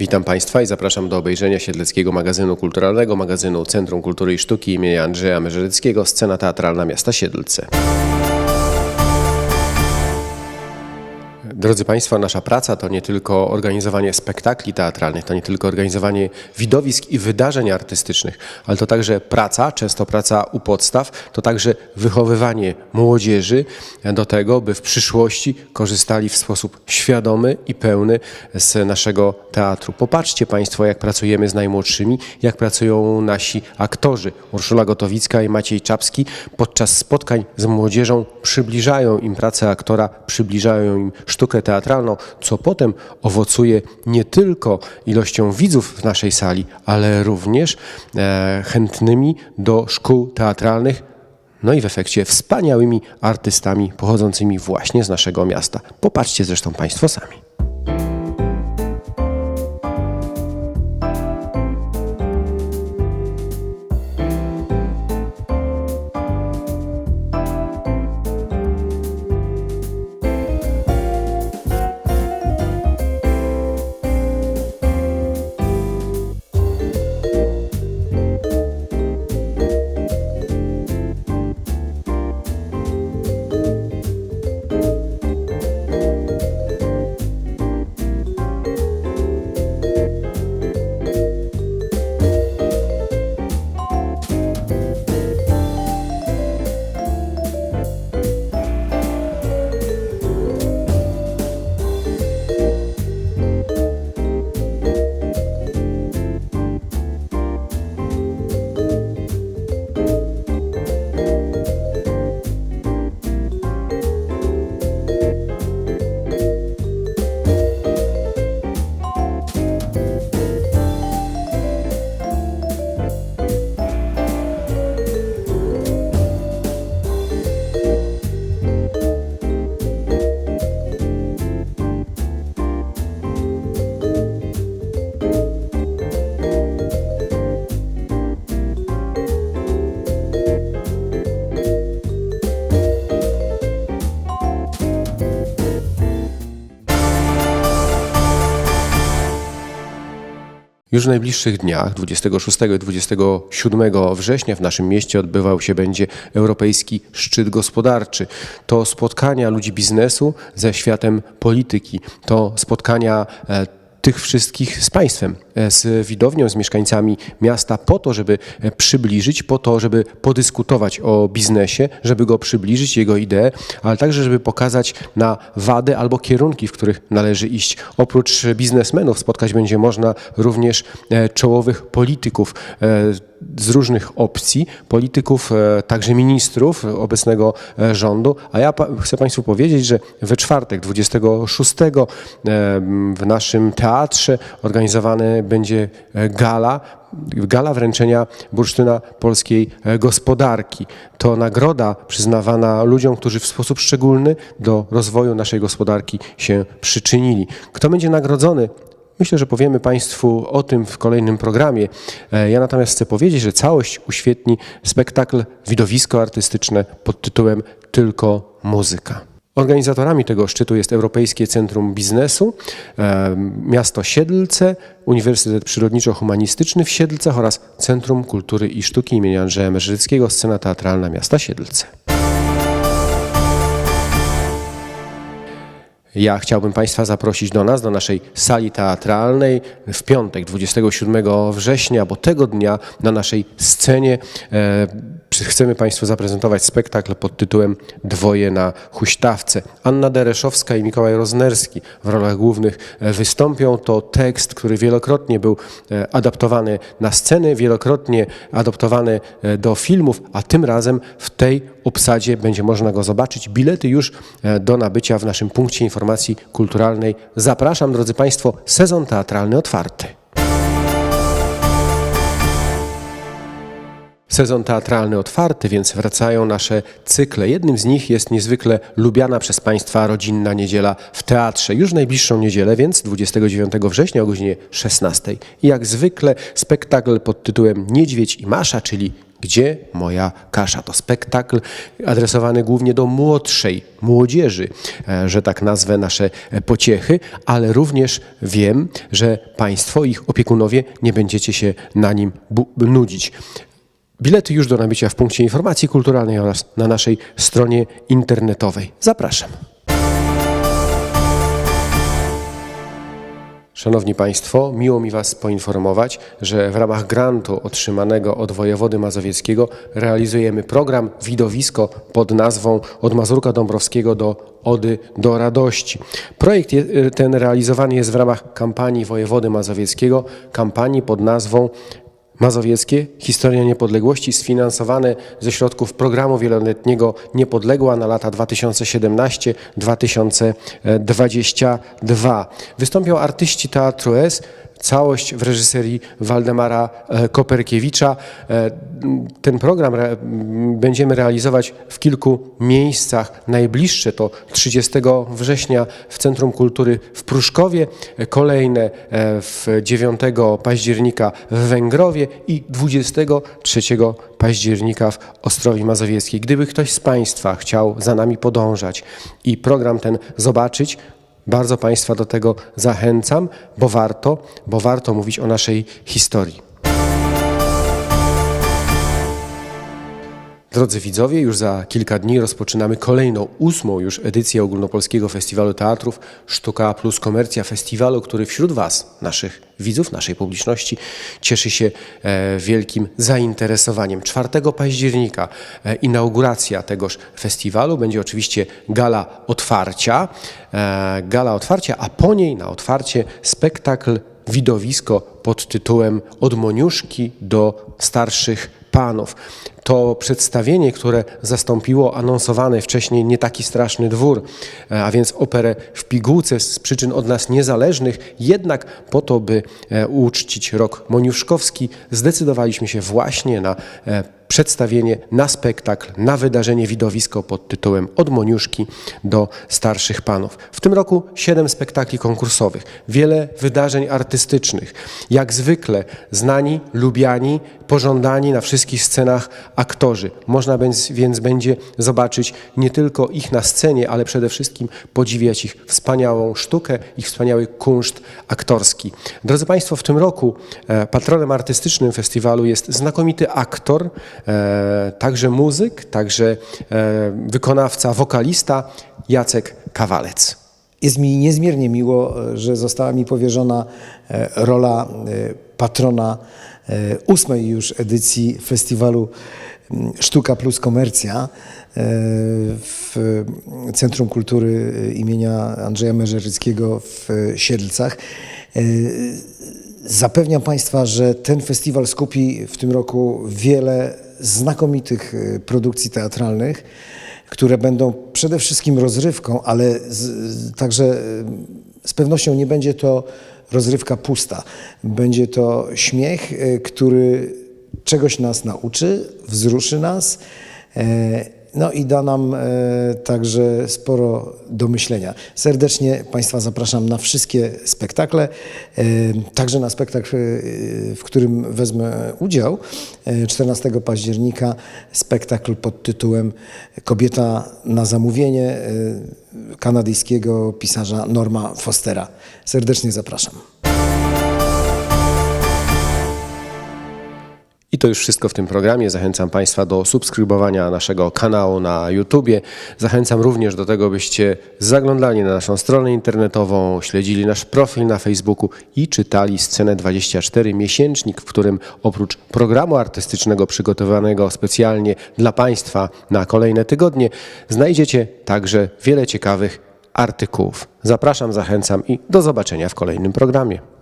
Witam Państwa i zapraszam do obejrzenia Siedleckiego Magazynu Kulturalnego, magazynu Centrum Kultury i Sztuki imienia Andrzeja Mężeryckiego, scena teatralna miasta Siedlce. Drodzy Państwo, nasza praca to nie tylko organizowanie spektakli teatralnych, to nie tylko organizowanie widowisk i wydarzeń artystycznych, ale to także praca, często praca u podstaw, to także wychowywanie młodzieży do tego, by w przyszłości korzystali w sposób świadomy i pełny z naszego teatru. Popatrzcie Państwo, jak pracujemy z najmłodszymi, jak pracują nasi aktorzy. Urszula Gotowicka i Maciej Czapski podczas spotkań z młodzieżą przybliżają im pracę aktora, przybliżają im sztukę teatralną, co potem owocuje nie tylko ilością widzów w naszej sali, ale również e, chętnymi do szkół teatralnych, no i w efekcie wspaniałymi artystami pochodzącymi właśnie z naszego miasta. Popatrzcie zresztą Państwo sami. Już w najbliższych dniach, 26 i 27 września w naszym mieście odbywał się będzie Europejski Szczyt Gospodarczy. To spotkania ludzi biznesu ze światem polityki. To spotkania e, tych wszystkich z państwem, e, z widownią, z mieszkańcami miasta, po to, żeby e, przybliżyć, po to, żeby podyskutować o biznesie, żeby go przybliżyć, jego idee, ale także, żeby pokazać na wady albo kierunki, w których należy iść. Oprócz biznesmenów spotkać będzie można również e, czołowych polityków z różnych opcji, polityków, e, także ministrów obecnego e, rządu. A ja chcę Państwu powiedzieć, że we czwartek, 26 e, w naszym teatrze organizowany będzie gala, gala wręczenia bursztyna polskiej gospodarki. To nagroda przyznawana ludziom, którzy w sposób szczególny do rozwoju naszej gospodarki się przyczynili. Kto będzie nagrodzony? Myślę, że powiemy Państwu o tym w kolejnym programie. E, Ja natomiast chcę powiedzieć, że całość uświetni spektakl widowisko artystyczne pod tytułem Tylko muzyka. Organizatorami tego szczytu jest Europejskie Centrum Biznesu, e, miasto Siedlce, Uniwersytet Przyrodniczo-Humanistyczny w Siedlcach oraz Centrum Kultury i Sztuki im. Andrzeja Merzyckiego, scena teatralna miasta Siedlce. Ja chciałbym Państwa zaprosić do nas, do naszej sali teatralnej w piątek, 27 września, bo tego dnia na naszej scenie e, chcemy Państwu zaprezentować spektakl pod tytułem Dwoje na huśtawce. Anna Dereszowska i Mikołaj Roznerski w rolach głównych e, wystąpią. To tekst, który wielokrotnie był e, adaptowany na sceny, wielokrotnie adaptowany do filmów, a tym razem w tej obsadzie będzie można go zobaczyć. Bilety już do nabycia w naszym punkcie informacji kulturalnej. Zapraszam, drodzy Państwo, sezon teatralny otwarty. Sezon teatralny otwarty, więc wracają nasze cykle. Jednym z nich jest niezwykle lubiana przez Państwa rodzinna niedziela w teatrze. Już w najbliższą niedzielę, więc 29 września o godzinie 16. I jak zwykle spektakl pod tytułem Niedźwiedź i Masza, czyli Gdzie moja kasza? To spektakl adresowany głównie do młodszej młodzieży, e, że tak nazwę nasze e, pociechy, ale również wiem, że Państwo, ich opiekunowie, nie będziecie się na nim nudzić. Bilety już do nabycia w punkcie informacji kulturalnej oraz na naszej stronie internetowej. Zapraszam. Szanowni Państwo, miło mi Was poinformować, że w ramach grantu otrzymanego od wojewody mazowieckiego realizujemy program Widowisko pod nazwą Od Mazurka Dąbrowskiego do Ody do Radości. Projekt je- ten realizowany jest w ramach kampanii wojewody mazowieckiego, kampanii pod nazwą Mazowieckie Historia Niepodległości sfinansowane ze środków programu wieloletniego Niepodległa na lata 2017-2022. Wystąpią artyści Teatru S, całość w reżyserii Waldemara e, Koperkiewicza. E, Ten program będziemy realizować w kilku miejscach. Najbliższe to 30 września w Centrum Kultury w Pruszkowie, e, kolejne w 9 października w Węgrowie i 23 października w Ostrowi Mazowieckiej. Gdyby ktoś z Państwa chciał za nami podążać i program ten zobaczyć, bardzo Państwa do tego zachęcam, bo warto, bo warto mówić o naszej historii. Drodzy widzowie, już za kilka dni rozpoczynamy kolejną, ósmą już edycję Ogólnopolskiego Festiwalu Teatrów Sztuka plus Komercja Festiwalu, który wśród Was, naszych widzów, naszej publiczności, cieszy się e, wielkim zainteresowaniem. 4 października e, inauguracja tegoż festiwalu będzie oczywiście gala otwarcia, e, gala otwarcia, a po niej na otwarcie spektakl widowisko pod tytułem Od Moniuszki do starszych panów. To przedstawienie, które zastąpiło anonsowany wcześniej nie taki straszny dwór, e, a więc operę w pigułce z przyczyn od nas niezależnych, jednak po to, by e, uczcić rok moniuszkowski, zdecydowaliśmy się właśnie na e, przedstawienie, na spektakl, na wydarzenie widowisko pod tytułem Od Moniuszki do starszych panów. W tym roku siedem spektakli konkursowych, wiele wydarzeń artystycznych. Jak zwykle znani, lubiani, pożądani na wszystkich scenach aktorzy. Można więc, będzie zobaczyć nie tylko ich na scenie, ale przede wszystkim podziwiać ich wspaniałą sztukę, ich wspaniały kunszt aktorski. Drodzy Państwo, w tym roku e, patronem artystycznym festiwalu jest znakomity aktor, także muzyk, także e, wykonawca, wokalista Jacek Kawalec. Jest mi niezmiernie miło, e, że została mi powierzona e, rola e, patrona e, ósmej już edycji festiwalu mm, Sztuka plus Komercja e, w Centrum Kultury imienia Andrzeja Merzeryckiego w Siedlcach. E, Zapewniam Państwa, że ten festiwal skupi w tym roku wiele znakomitych e, produkcji teatralnych, które będą przede wszystkim rozrywką, ale z, także e, z pewnością nie będzie to rozrywka pusta. Będzie to śmiech, e, który czegoś nas nauczy, wzruszy nas. e, No i da nam e, także sporo do myślenia. Serdecznie Państwa zapraszam na wszystkie spektakle, e, także na spektakl, e, w którym wezmę udział. E, 14 października spektakl pod tytułem Kobieta na zamówienie kanadyjskiego pisarza Norma Fostera. Serdecznie zapraszam. I to już wszystko w tym programie. Zachęcam Państwa do subskrybowania naszego kanału na YouTubie. Zachęcam również do tego, byście zaglądali na naszą stronę internetową, śledzili nasz profil na Facebooku i czytali Scenę 24, miesięcznik, w którym oprócz programu artystycznego przygotowanego specjalnie dla Państwa na kolejne tygodnie, znajdziecie także wiele ciekawych artykułów. Zapraszam, zachęcam i do zobaczenia w kolejnym programie.